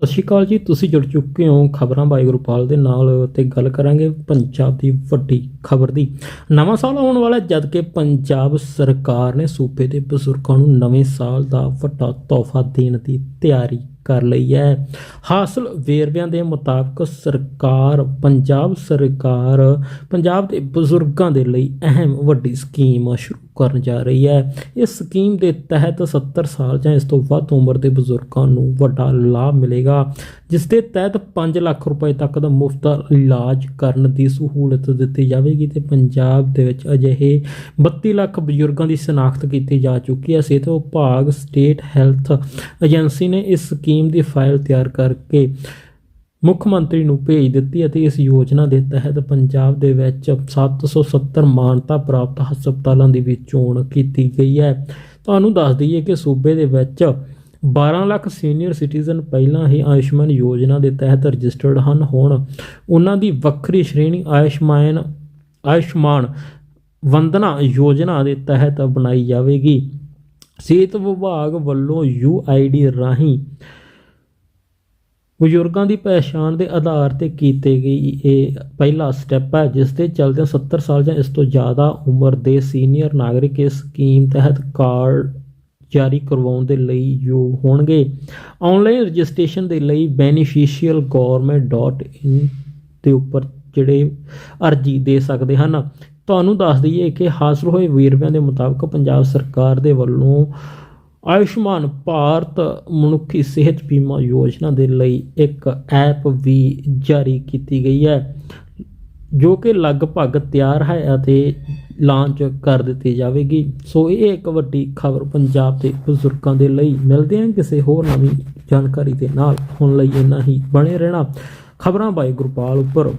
ਸਤਿ ਸ਼੍ਰੀ ਅਕਾਲ ਜੀ ਤੁਸੀਂ ਜੁੜ ਚੁੱਕੇ ਹੋ ਖਬਰਾਂ ਬਾਈ ਗੁਰਪਾਲ ਦੇ ਨਾਲ ਤੇ ਗੱਲ ਕਰਾਂਗੇ ਪੰਜਾਬ ਦੀ ਵੱਡੀ ਖਬਰ ਦੀ। ਨਵਾਂ ਸਾਲ ਆਉਣ ਵਾਲਾ ਹੈ, ਜਦ ਕਿ ਪੰਜਾਬ ਸਰਕਾਰ ਨੇ ਸੂਬੇ ਦੇ ਬਜ਼ੁਰਗਾਂ ਨੂੰ ਨਵੇਂ ਸਾਲ ਦਾ ਵੱਡਾ ਤੋਹਫਾ ਦੇਣ ਦੀ ਤਿਆਰੀ ਕਰ ਲਈ ਹੈ। ਹਾਸਲ ਵੇਰਵਿਆਂ ਦੇ ਮੁਤਾਬਕ ਸਰਕਾਰ ਪੰਜਾਬ ਸਰਕਾਰ ਪੰਜਾਬ ਦੇ ਬਜ਼ੁਰਗਾਂ ਦੇ ਲਈ ਅਹਿਮ ਵੱਡੀ ਸਕੀਮ ਸ਼ੁਰੂ ਕਰਨ ਜਾ ਰਹੀ ਹੈ। ਇਸ ਸਕੀਮ ਦੇ ਤਹਿਤ 70 ਸਾਲ ਜਾਂ ਇਸ ਤੋਂ ਵੱਧ ਉਮਰ ਦੇ ਬਜ਼ੁਰਗਾਂ ਨੂੰ ਵੱਡਾ ਲਾਭ ਮਿਲੇਗਾ, ਜਿਸ ਦੇ ਤਹਿਤ 5 ਲੱਖ ਰੁਪਏ ਤੱਕ ਦਾ ਮੁਫਤ ਇਲਾਜ ਕਰਨ ਦੀ ਸਹੂਲਤ ਦਿੱਤੀ ਜਾਵੇਗੀ ਤੇ ਪੰਜਾਬ ਦੇ ਵਿੱਚ ਅਜਿਹੇ 32 ਲੱਖ ਬਜ਼ੁਰਗਾਂ ਦੀ ਸ਼ਨਾਖਤ ਕੀਤੀ ਜਾ ਚੁੱਕੀ ਹੈ। ਸਿਹਤ ਵਿਭਾਗ, ਸਟੇਟ ਹੈਲਥ ਏਜੰਸੀ ਨੇ ਇਸ ਸਕੀਮ ਦੀ ਫਾਈਲ ਤਿਆਰ ਕਰਕੇ ਮੁੱਖ ਮੰਤਰੀ ਨੂੰ ਭੇਜ ਦਿੱਤੀ ਅਤੇ ਇਸ ਯੋਜਨਾ ਦੇ ਤਹਿਤ ਪੰਜਾਬ ਦੇ ਵਿੱਚ 770 ਮਾਨਤਾ ਪ੍ਰਾਪਤ ਹਸਪਤਾਲਾਂ ਦੀ ਵੀ ਚੋਣ ਕੀਤੀ ਗਈ ਹੈ। ਤੁਹਾਨੂੰ ਦੱਸ ਦਈਏ ਕਿ ਸੂਬੇ ਦੇ ਵਿੱਚ 12 ਲੱਖ ਸੀਨੀਅਰ ਸਿਟੀਜ਼ਨ ਪਹਿਲਾਂ ਹੀ ਆਯੁਸ਼ਮਾਨ ਯੋਜਨਾ ਦੇ ਤਹਿਤ ਰਜਿਸਟਰਡ ਹਨ। ਹੁਣ ਉਹਨਾਂ ਦੀ ਵੱਖਰੀ ਸ਼੍ਰੇਣੀ ਆਯੁਸ਼ਮਾਨ ਆਯੁਸ਼ਮਾਨ ਵੰਦਨਾ ਯੋਜਨਾ ਦੇ ਤਹਿਤ ਬਣਾਈ ਜਾਵੇਗੀ। ਸਿਹਤ ਵਿਭਾਗ ਵੱਲੋਂ ਯੂਆਈਡੀ ਰਾਹੀਂ ਬਜ਼ੁਰਗਾਂ ਦੀ ਪਹਿਚਾਣ ਦੇ ਆਧਾਰ ਤੇ ਕੀਤੇ ਗਈ ਇਹ ਪਹਿਲਾ ਸਟੈਪ ਹੈ, ਜਿਸ ਦੇ ਚੱਲਦੇ 70 ਸਾਲ ਜਾਂ ਇਸ ਤੋਂ ਜ਼ਿਆਦਾ ਉਮਰ ਦੇ ਸੀਨੀਅਰ ਨਾਗਰਿਕ ਇਸ ਸਕੀਮ ਤਹਿਤ ਕਾਰਡ ਜਾਰੀ ਕਰਵਾਉਣ ਦੇ ਲਈ ਯੋਗ ਹੋਣਗੇ। ਆਨਲਾਈਨ ਰਜਿਸਟ੍ਰੇਸ਼ਨ ਦੇ ਲਈ beneficialgovernment.in ਦੇ ਉੱਪਰ ਜਿਹੜੇ ਅਰਜੀ ਦੇ ਸਕਦੇ ਹਨ। ਤੁਹਾਨੂੰ ਦੱਸ ਦਈਏ ਕਿ ਹਾਸਲ ਹੋਏ ਵੇਰਵਿਆਂ ਦੇ ਮੁਤਾਬਕ ਪੰਜਾਬ ਸਰਕਾਰ ਦੇ ਵੱਲੋਂ ਆਯੁਸ਼ਮਾਨ ਭਾਰਤ ਮਨੁੱਖੀ ਸਿਹਤ ਬੀਮਾ ਯੋਜਨਾ ਦੇ ਲਈ ਇੱਕ ਐਪ ਵੀ ਜਾਰੀ ਕੀਤੀ ਗਈ ਹੈ, ਜੋ ਕਿ ਲਗਭਗ ਤਿਆਰ ਹੈ ਅਤੇ ਲਾਂਚ ਕਰ ਦਿੱਤੀ ਜਾਵੇਗੀ। ਸੋ ਇਹ ਇੱਕ ਵੱਡੀ ਖਬਰ ਪੰਜਾਬ ਦੇ ਬਜ਼ੁਰਗਾਂ ਦੇ ਲਈ। ਮਿਲਦੇ ਹਾਂ ਕਿਸੇ ਹੋਰ ਨਵੀਂ ਜਾਣਕਾਰੀ ਦੇ ਨਾਲ। ਹੁਣ ਲਈ ਇੰਨਾ ਹੀ। ਬਣੇ ਰਹਿਣਾ ਖਬਰਾਂ ਬਾਈ ਗੁਰਪਾਲ ਉੱਪਰ।